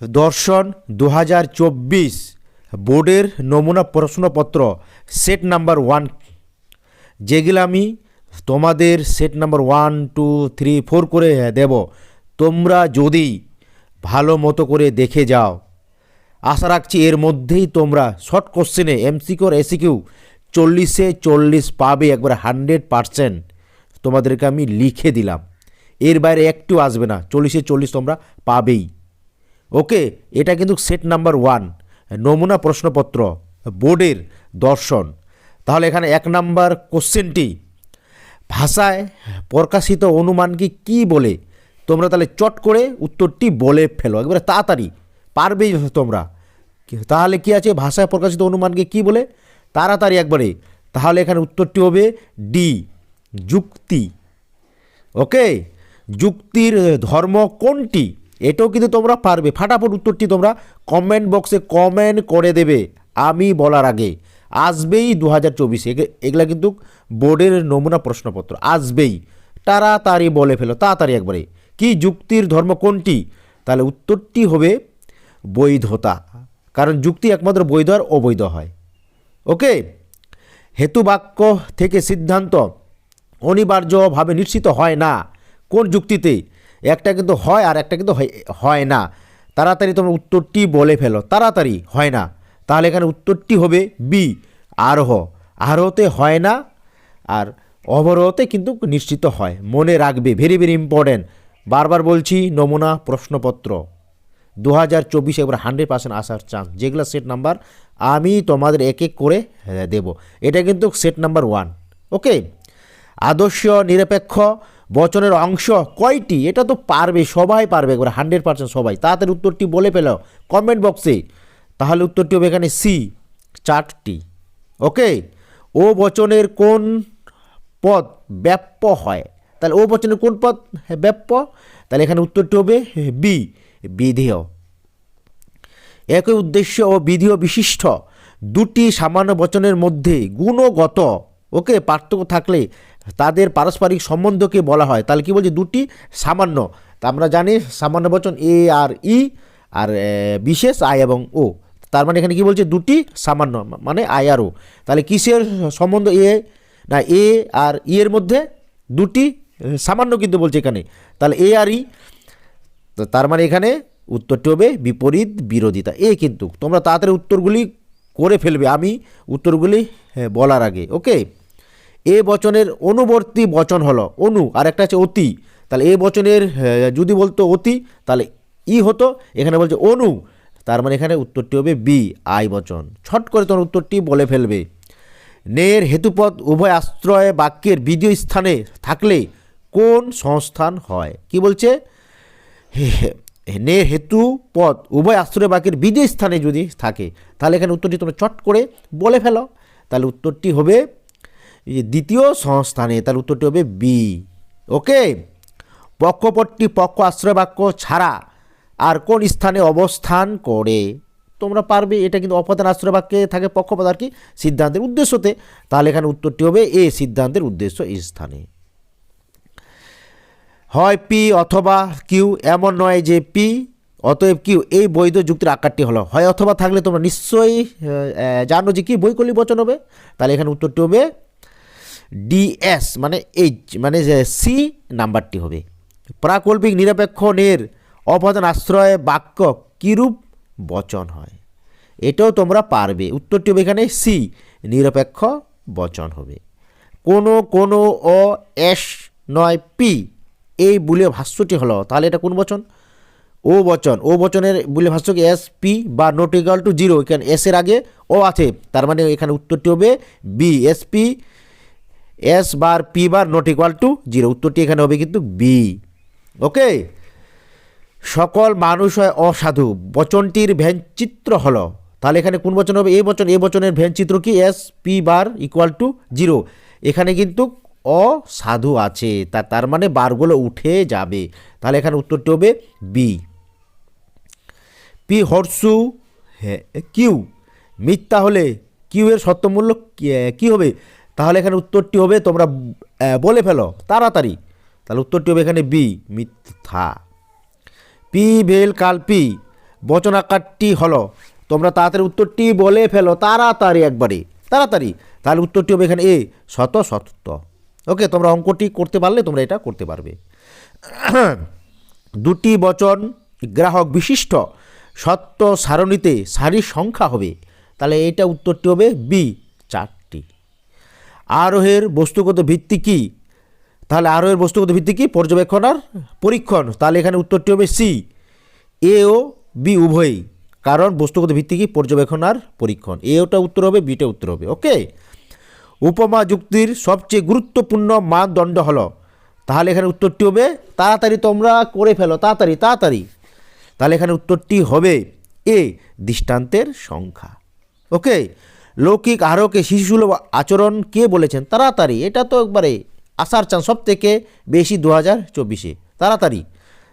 দর্শন দু হাজার চব্বিশ বোর্ডের নমুনা প্রশ্নপত্র সেট নাম্বার ওয়ান যেগুলো আমি তোমাদের set number one two three four করে দেব। তোমরা যদি ভালো মতো করে দেখে যাও। আশা রাখছি এর মধ্যেই তোমরা শর্ট কোশ্চেনে এমসিকিউ আর এসিকিউ চল্লিশে চল্লিশ পাবে, একবার হান্ড্রেড পারসেন্ট তোমাদেরকে আমি লিখে দিলাম। এর বাইরে একটু আসবে না, চল্লিশে চল্লিশ তোমরা পাবেই। ওকে, এটা কিন্তু সেট নাম্বার ওয়ান, নমুনা প্রশ্নপত্র, বোর্ডের দর্শন। তাহলে এখানে এক নাম্বার কোশ্চেনটি, ভাষায় প্রকাশিত অনুমানকে কি বলে? তোমরা তাহলে চট করে উত্তরটি বলে ফেলো, একবারে তাড়াতাড়ি পারবেই তোমরা। তাহলে কি আছে? ভাষায় প্রকাশিত অনুমানকে কি বলে? তাড়াতাড়ি একবারে, তাহলে এখানে উত্তরটি হবে ডি, যুক্তি। ওকে, যুক্তির ধর্ম কোনটি? এটাও কিন্তু তোমরা পারবে। ফাটাফট উত্তরটি তোমরা কমেন্ট বক্সে কমেন্ট করে দেবে, আমি বলার আগে। আসবেই দু হাজার চব্বিশে এগুলা কিন্তু বোর্ডের নমুনা প্রশ্নপত্র। আসবেই। তাড়াতাড়ি বলে ফেলো, তাড়াতাড়ি একবারে। কি যুক্তির ধর্ম কোনটি? তাহলে উত্তরটি হবে বৈধতা। কারণ যুক্তি একমাত্র বৈধ আর অবৈধ হয়। ওকে? হেতু বাক্য থেকে সিদ্ধান্ত অনিবার্যভাবে নিশ্চিত হয় না। কোন যুক্তিতে? একটা কিন্তু হয় আর একটা কিন্তু হয়- না। তাড়াতাড়ি তোমরা উত্তরটি বলে ফেলো। তাড়াতাড়ি, হয় না। তাহলে এখানে উত্তরটি হবে বি, আরোহ। আরোহতে হয় না আর অবরোহতে কিন্তু নিশ্চিত হয়। মনে রাখবে ভেরি ভেরি ইম্পর্ট্যান্ট বারবার বলছি, নমুনা প্রশ্নপত্র। দু হাজার চব্বিশে একবার হান্ড্রেড পার্সেন্ট আসার চান্স যেগুলো সেট নাম্বার আমি তোমাদের এক এক করে দেব। এটা কিন্তু সেট নাম্বার ওয়ান ওকে আদর্শ নিরপেক্ষ বচনের অংশ কয়টি? এটা তো পারবে, সবাই পারবে একবার হান্ড্রেড পার্সেন্ট সবাই। তাড়াতাড়ি উত্তরটি বলে ফেলো কমেন্ট বক্সে তাহলে উত্তরটি হবে এখানে সি চারটি। ওকে ও বচনের কোন পদ ব্যাপ্য হয়? তাহলে ও বচনের কোন পদ ব্যাপ্য? তাহলে এখানে উত্তরটি হবে বি বিধেয়। একই উদ্দেশ্য ও বিধিও বিশিষ্ট দুটি সামান্য বচনের মধ্যে গুণগত ওকে পার্থক্য থাকলে তাদের পারস্পরিক সম্বন্ধকে বলা হয়। তাহলে কী বলছে? দুটি সামান্য। তা আমরা জানি সামান্য বচন এ আর ই আর বিশেষ আই এবং ও। তার মানে এখানে কি বলছে? দুটি সামান্য মানে আই আর ও। তাহলে কিসের সম্বন্ধ এ? না এ আর ই এর মধ্যে দুটি সামান্য কিন্তু বলছে এখানে। তাহলে এ আর ই তার মানে এখানে উত্তরটি হবে বিপরীত বিরোধিতা। এ কিন্তু তোমরা তাড়াতাড়ি উত্তরগুলি করে ফেলবে। আমি উত্তরগুলি হ্যাঁ, বলার আগে ওকে? এ বচনের অনুবর্তী বচন হলো অনু, আর একটা আছে অতি। তাহলে এ বচনের যদি বলতো অতি, তাহলে ই হতো, এখানে বলছে অনু। তার মানে এখানে উত্তরটি হবে বি, আই বচন। ছট করে তোমার উত্তরটি বলে ফেলবে। নের হেতুপদ উভয় আশ্রয় বাক্যের বিধীয় স্থানে থাকলে কোন সংস্থান হয়? কি বলছে? নে হেতু পদ উভয় আশ্রয় বাক্যের বিধি স্থানে যদি থাকে, তাহলে এখানে উত্তরটি তোমরা চট করে বলে ফেলো। তাহলে উত্তরটি হবে দ্বিতীয় সংস্থানে তাহলে উত্তরটি হবে বি ওকে পক্ষপটটি, পক্ষ আশ্রয় বাক্য ছাড়া আর কোন স্থানে অবস্থান করে? তোমরা পারবে, এটা কিন্তু অপদান আশ্রয় বাক্যে থাকে পক্ষপদ আর কি, সিদ্ধান্তের উদ্দেশ্যতে। তাহলে এখানে উত্তরটি হবে এ সিদ্ধান্তের উদ্দেশ্য এই স্থানে। হয় পি অথবা কিউ এমন নয় যে পি অতএব কিউ এই বৈধ যুক্তির আকারটি হলো। হয় অথবা থাকলে তোমরা নিশ্চয়ই জানো যে কি বৈকল্য বচন হবে। তাহলে এখানে উত্তরটি হবে ডিএস মানে এইচ মানে সি নাম্বারটি হবে। প্রাকল্পিক নিরপেক্ষণের অপদান আশ্রয়, বাক্য কিরূপ বচন হয়? এটাও তোমরা পারবে। উত্তরটি হবে এখানে সি নিরপেক্ষ বচন হবে। কোনো কোনো ও এস, নয়, পি, এই বুলে ভাষ্যটি হলো, তাহলে এটা কোন বচন? ও বচন, ও বচনের বুলে ভাষ্য কি? এস, পি বা নট ইকাল টু জিরো এখানে এস এর আগে ও আছে, তার মানে এখানে উত্তরটি হবে B S P S bar P bar not equal to zero উত্তরটি এখানে হবে কিন্তু বি ওকে সকল মানুষ হয় অসাধু। বচনটির ভ্যানচিত্র হলো। তাহলে এখানে কোন বচন হবে? এই বচন। এই বচনের ভ্যানচিত্র কি? S P bar equal to zero এখানে কিন্তু অসাধু আছে। তা, তার মানে বারগুলো উঠে যাবে। তাহলে এখানে উত্তরটি হবে বি পি হর্সু কিউ মিথ্যা হলে কিউ এর সত্যমূল্য কি হবে? তাহলে এখানে উত্তরটি হবে, তোমরা বলে ফেলো, তাড়াতাড়ি। তাহলে উত্তরটি হবে এখানে বি, মিথ্যা। পি, ভেল, কাল, পি বচন আকারটি হলো। তোমরা তাড়াতাড়ি উত্তরটি বলে ফেলো, তাড়াতাড়ি একবারে, তাড়াতাড়ি। তাহলে উত্তরটি হবে এখানে এ, শত সত্য ওকে, তোমরা অঙ্কটি করতে পারলে তোমরা এটা করতে পারবে। দুটি বচন গ্রাহক বিশিষ্ট, সত্য সারণীতে সারির সংখ্যা হবে। তাহলে এটা উত্তরটি হবে বি আরোহের বস্তুগত ভিত্তি কি? তাহলে আরোহের বস্তুগত ভিত্তি কি? পর্যবেক্ষণ আর পরীক্ষণ। তাহলে এখানে উত্তরটি হবে সি। এ ও বি উভয়ই। কারণ বস্তুগত ভিত্তি কি? পর্যবেক্ষণ আর পরীক্ষণ। এ ওটা উত্তর হবে বিটা উত্তর হবে। ওকে উপমা যুক্তির সবচেয়ে গুরুত্বপূর্ণ মানদণ্ড হলো। তাহলে এখানে উত্তরটি হবে, তাড়াতাড়ি তোমরা করে ফেলো, তাড়াতাড়ি তাড়াতাড়ি। তাহলে এখানে উত্তরটি হবে, এ, দৃষ্টান্তের সংখ্যা। ওকে লৌকিক আরোকে শিশুসুলভ আচরণ কে বলেছেন? তাড়াতাড়ি। এটা তো একবারে আসার চান সব থেকে বেশি দু হাজার চব্বিশে। তাড়াতাড়ি।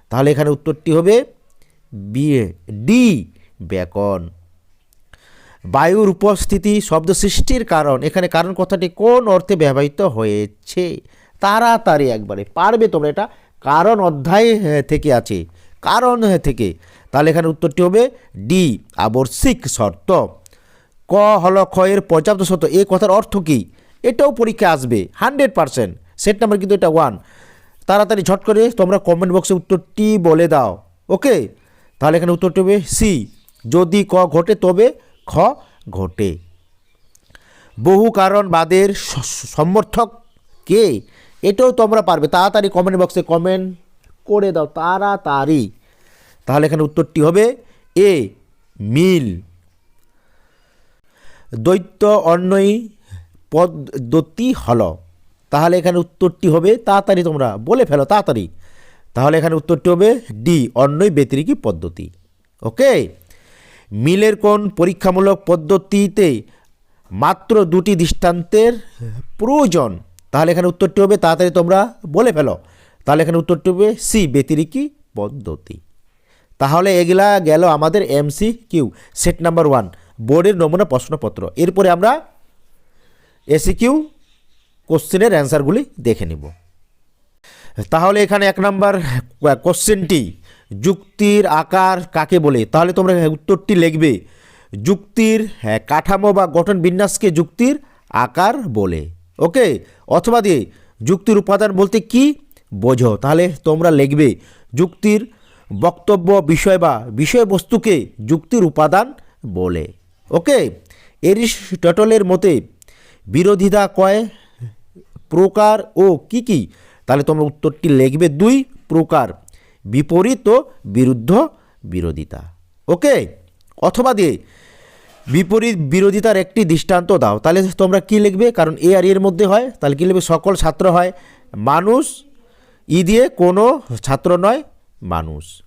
তাহলে এখানে উত্তরটি হবে বিএ, ডি, ব্যাকন। বায়ুর উপস্থিতি, শব্দ সৃষ্টির কারণ। এখানে কারণ কথাটি কোন অর্থে ব্যবহৃত হয়েছে? তাড়াতাড়ি একবারে। পারবে তোমরা এটা? কারণ অধ্যায় থেকে আছে। কারণ থেকে। তাহলে এখানে উত্তরটি হবে ডি, আবশ্যিক শর্ত। ক হল ক্ষয়ের পর্যাপ্ত শর্ত। এই কথার অর্থ কী? এটাও পরীক্ষা আসবে। Hundred percent. সেট নাম্বার কিন্তু এটা ওয়ান তাড়াতাড়ি ঝট করে তোমরা কমেন্ট বক্সে উত্তরটি বলে দাও। ওকে তাহলে এখানে উত্তরটি হবে সি যদি ক ঘটে, তবে খ ঘটে। বহু কারণ বাদের সমর্থক কে? এটাও তোমরা পারবে। তাড়াতাড়ি কমেন্ট বক্সে কমেন্ট করে দাও। তাড়াতাড়ি। তাহলে এখানে উত্তরটি হবে এ মিল। দ্বৈত অন্যই পদ্ধতি হল। তাহলে এখানে উত্তরটি হবে তাড়াতাড়ি তোমরা বলে ফেলো, তাড়াতাড়ি। তাহলে এখানে উত্তরটি হবে ডি অন্যই ব্যতিরিকী পদ্ধতি। ওকে? মিলের কোন পরীক্ষামূলক পদ্ধতিতে মাত্র দুটি দৃষ্টান্তের প্রয়োজন। তাহলে এখানে উত্তরটি হবে, তাড়াতাড়ি তোমরা বলে ফেলো। তাহলে এখানে উত্তরটি হবে সি, ব্যতিরিকী পদ্ধতি। তাহলে এগুলা গেল আমাদের MC Q set number one. বোর্ডের নমুনা প্রশ্নপত্র। এরপরে আমরা এসি কিউ কোশ্চেনের অ্যান্সারগুলি দেখে নিব। তাহলে এখানে এক নাম্বার কোশ্চেনটি যুক্তির আকার কাকে বলে? তাহলে তোমরা উত্তরটি লিখবে যুক্তির হ্যাঁ, কাঠামো বা গঠন বিন্যাসকে যুক্তির আকার বলে। ওকে? অথবা দিয়ে যুক্তির উপাদান বলতে কি বোঝো? তাহলে তোমরা লিখবে যুক্তির বক্তব্য বিষয় বা বিষয়বস্তুকে যুক্তির উপাদান বলে। ওকে, এরিস্টটলের মতে বিরোধিতা কয়? প্রকার ও কি কি? তাহলে তোমরা উত্তরটি লিখবে দুই, প্রকার, বিপরীত ও বিরুদ্ধ বিরোধিতা। ওকে, অথবা দিয়ে বিপরীত বিরোধিতার একটি দৃষ্টান্ত দাও। তাহলে তোমরা কি লিখবে? কারণ এ আর এর মধ্যে হয়, তাহলে কি লিখবে? সকল ছাত্র হয়, মানুষ, ই দিয়ে কোনো ছাত্র নয়, মানুষ।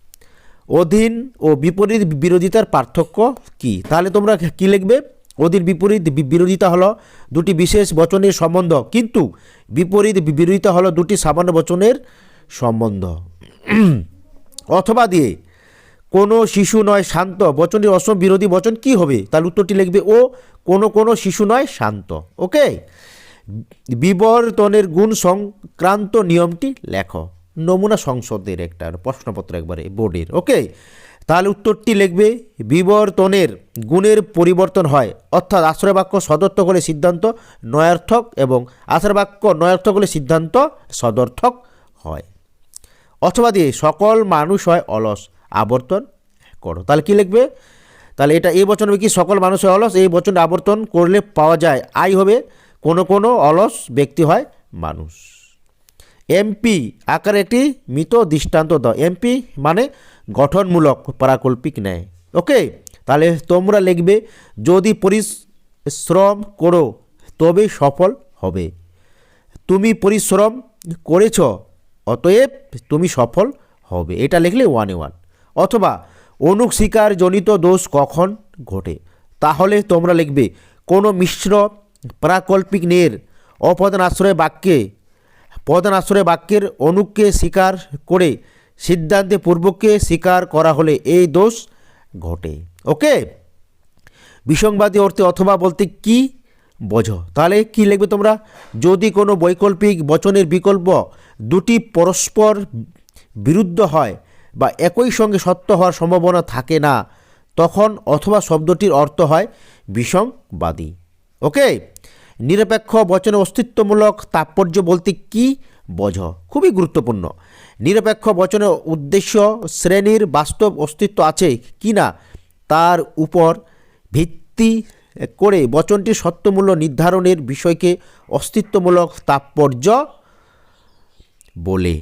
অধীন ও বিপরীত বিরোধিতার পার্থক্য কি? তাহলে তোমরা কি লিখবে? অধীন, বিপরীত বিরোধিতা হলো দুটি বিশেষ বচনের সম্বন্ধ। কিন্তু বিপরীত বিরোধিতা হলো দুটি সামান্য বচনের সম্বন্ধ। অথবা দিয়ে, কোনো শিশু নয় শান্ত, বচনের অসম বিরোধী বচন কি হবে? তাহলে উত্তরটি লিখবে, ও, কোনো কোনো শিশু নয় শান্ত। ওকে? বিবর্তনের গুণ সংক্রান্ত নিয়মটি লেখো। নমুনা সংসদের একটা প্রশ্নপত্র একবারে বোর্ডের। ওকে? তাহলে উত্তরটি লিখবে, বিবর্তনের গুণের পরিবর্তন হয়। অর্থাৎ আশ্রয় বাক্য সদর্থক হলে সিদ্ধান্ত নয়ার্থক এবং আশ্রয় বাক্য নয়ার্থক হলে সিদ্ধান্ত সদর্থক হয়। অথবা দিয়ে সকল মানুষ হয় অলস, আবর্তন করো। তাহলে কি লিখবে? তাহলে এটা এই বচন হবে কি? সকল মানুষ হয় অলস, এই বচনটা আবর্তন করলে পাওয়া যায়। আই হবে কোনো কোনো অলস ব্যক্তি হয় মানুষ। এমপি আকারে একটি মৃত দৃষ্টান্ত দাও। এমপি মানে গঠনমূলক, প্রাকল্পিক ন্যায়। ওকে? তাহলে তোমরা লিখবে, যদি পরিশ্রম করো, তবে সফল হবে। তুমি পরিশ্রম করেছ, অতএব তুমি সফল হবে। এটা লিখলে ওয়ানে ওয়ান অথবা অনুস্বীকার জনিত দোষ কখন ঘটে? তাহলে তোমরা লিখবে, কোনো মিশ্র, প্রাকল্পিক নের অপদান আশ্রয় বাক্যে প্রধান আশ্রয় বাক্যের অনুককে স্বীকার করে সিদ্ধান্তে পূর্বককে স্বীকার করা হলে এই দোষ ঘটে। ওকে? বিসংবাদী অর্থে অথবা বলতে কি বোঝো? তাহলে কি লিখবে তোমরা? যদি কোনো বৈকল্পিক বচনের বিকল্প দুটি পরস্পর বিরুদ্ধ হয় বা একই সঙ্গে সত্য হওয়ার সম্ভাবনা থাকে না, তখন অথবা শব্দটির অর্থ হয় বিষমবাদী ওকে? নিরপেক্ষ, বচনে অস্তিত্বমূলক, তাৎপর্য বলতে কি বোঝ? খুবই গুরুত্বপূর্ণ। নিরপেক্ষ বচনের উদ্দেশ্য, শ্রেণির বাস্তব অস্তিত্ব আছে কি না তার উপর ভিত্তি করে বচনটি সত্যমূল্য নির্ধারণের বিষয়কে অস্তিত্বমূলক, তাৎপর্য বলে।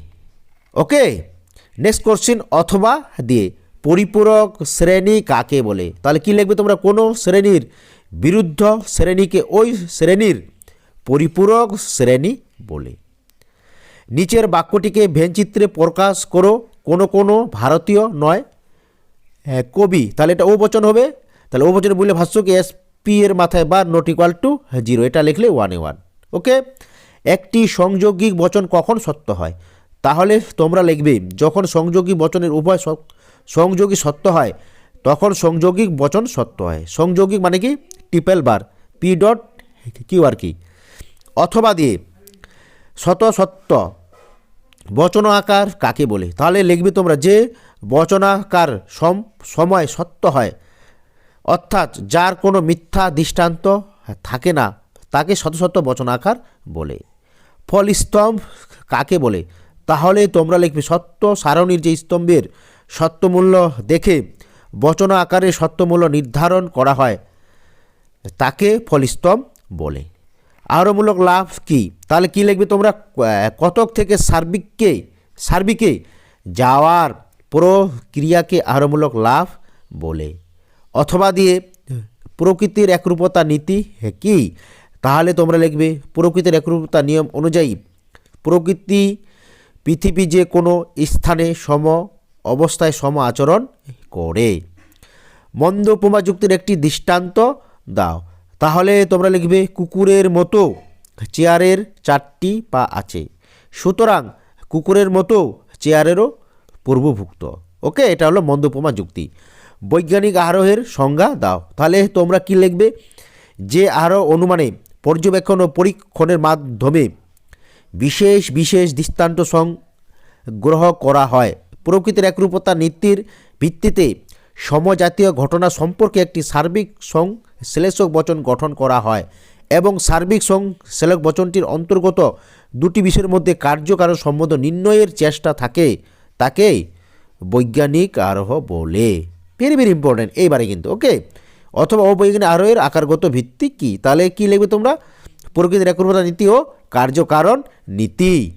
ওকে, নেক্সট কোশ্চিন অথবা দিয়ে, পরিপূরক শ্রেণি কাকে বলে? তাহলে কি লিখবে তোমরা? কোনো শ্রেণির বিরুদ্ধ শ্রেণীকে ওই শ্রেণির পরিপূরক শ্রেণি বলে। নিচের বাক্যটিকে ভেনচিত্রে প্রকাশ করো কোনো কোনো ভারতীয় নয়। হ্যাঁ, কবি তাহলে এটা ও বচন হবে। তাহলে ও বচনে বললে ভাষ্যকে এস পি এর মাথায় বা নট ইকুয়াল টু জিরো এটা লিখলে ওয়ান ওয়ান ওকে? একটি সংযোগিক বচন কখন সত্য হয়? তাহলে তোমরা লিখবে যখন সংযোগী বচনের উভয় সংযোগী সত্য হয় তখন সংযোগিক বচন সত্য হয়। সংযোগিক মানে কি? টিপেল বার পি ডট কিউ আর কি অথবা দিয়ে শত সত্য বচন আকার কাকে বলে? তাহলে লিখবে তোমরা যে বচনাকার সম, সময় সত্য হয়, অর্থাৎ যার কোনো মিথ্যা দৃষ্টান্ত থাকে না, তাকে শত শত বচনাকার বলে। ফল স্তম্ভ কাকে বলে? তাহলে তোমরা লিখবে সত্য সারণীর যে স্তম্ভের সত্যমূল্য দেখে বচন আকারে সত্যমূল্য নির্ধারণ করা হয়। তাকে ফলিস্তম বলে। আরোমূলক লাভ কি? তাহলে কি লিখবে তোমরা? কতক থেকে সার্বিককে, সার্বিকে যাওয়ার প্রক্রিয়াকে আরোমূলক লাভ বলে। অথবা দিয়ে প্রকৃতির একরূপতা নীতি কি? তাহলে তোমরা লিখবে প্রকৃতির একরূপতা নিয়ম অনুযায়ী প্রকৃতি, পৃথিবী যে কোনো স্থানে সম অবস্থায় সম আচরণ করে। মন্দ উপমা যুক্তির একটি দৃষ্টান্ত দাও। তাহলে তোমরা লিখবে কুকুরের মতো চেয়ারের চারটি পা আছে। সুতরাং কুকুরের মতো চেয়ারেরও পূর্বভুক্ত। ওকে, এটা হলো মন্দ উপমা যুক্তি। বৈজ্ঞানিক আরোহের সংজ্ঞা দাও। তাহলে তোমরা কি লিখবে? যে আরও অনুমানে পর্যবেক্ষণ ও পরীক্ষণের মাধ্যমে বিশেষ বিশেষ দৃষ্টান্ত সংগ্রহ করা হয়। প্রকৃতির একরূপতা নীতির ভিত্তিতে সমজাতীয় ঘটনা সম্পর্কে একটি সার্বিক সংশ্লেষক বচন গঠন করা হয় এবং সার্বিক সংশ্লেষক বচনটির অন্তর্গত দুটি বিষয়ের মধ্যে কার্যকারণ সম্বন্ধ নির্ণয়ের চেষ্টা থাকে তাকে বৈজ্ঞানিক আরোহ বলে। ভেরি ভেরি ইম্পর্ট্যান্ট এইবারে কিন্তু ওকে অথবা অবৈজ্ঞানিক আরোহের আকারগত ভিত্তি কি? তাহলে কি লিখবে তোমরা? প্রকৃতির একরূপতা নীতি ও কার্যকারণ নীতি।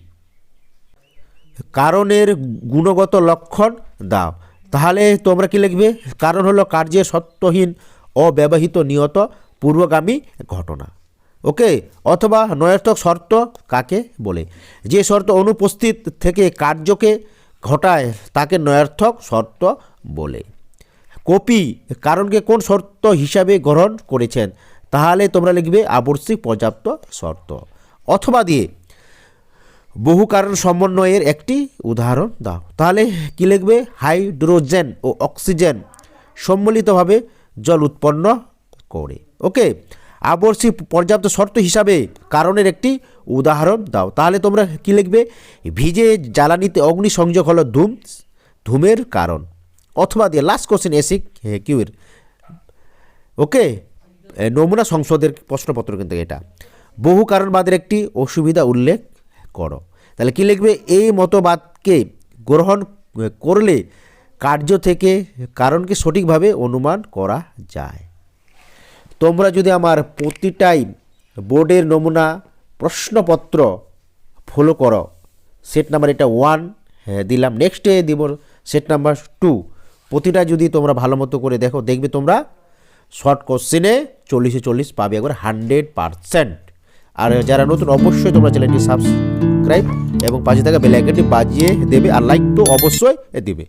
কারণের গুণগত লক্ষণ দাও। তাহলে তোমরা কি লিখবে? কারণ হলো কার্যের সত্যহীন অব্যবহৃত নিয়ত পূর্বগামী ঘটনা। ওকে? অথবা নয়ার্থক শর্ত কাকে বলে? যে শর্ত অনুপস্থিত থেকে কার্যকে ঘটায়, তাকে নয়ার্থক শর্ত বলে। কপি, কারণকে কোন শর্ত হিসাবে গ্রহণ করেছেন, তাহলে তোমরা লিখবে আবশ্যিক পর্যাপ্ত শর্ত। অথবা দিয়ে, বহু কারণ সমন্বয়ের একটি উদাহরণ দাও। তাহলে কি লিখবে? হাইড্রোজেন ও অক্সিজেন সম্মিলিতভাবে জল উৎপন্ন করে। ওকে আবশ্যিক পর্যাপ্ত শর্ত হিসাবে কারণের একটি উদাহরণ দাও। তাহলে তোমরা কি লিখবে? ভিজে জ্বালানিতে অগ্নিসংযোগ হলো ধূম, ধূমের কারণ। অথবা দিয়ে লাস্ট কোশ্চেন এসিক কিউর ওকে নমুনা সংসদের প্রশ্নপত্র কিন্তু এটা। বহু কারণবাদের একটি অসুবিধা উল্লেখ করো। তাহলে কি লিখবে? এই মতবাদকে গ্রহণ করলে কার্য থেকে কারণকে সঠিকভাবে অনুমান করা যায়। তোমরা যদি আমার প্রতিটাই বোর্ডের নমুনা প্রশ্নপত্র ফলো করো সেট নাম্বার এটা ওয়ান হ্যাঁ দিলাম নেক্সটে দিব সেট নাম্বার টু প্রতিটা যদি তোমরা ভালো মতো করে দেখো, দেখবে তোমরা শর্ট কোশ্চেনে চল্লিশে চল্লিশ পাবে একবার হান্ড্রেড পারসেন্ট আর যারা নতুন, অবশ্যই তোমরা চ্যানেলটি সাবস্ক্রাইব এবং পাশে থাকা বেল বাজিয়ে দেবে আর লাইক তো অবশ্যই দেবে।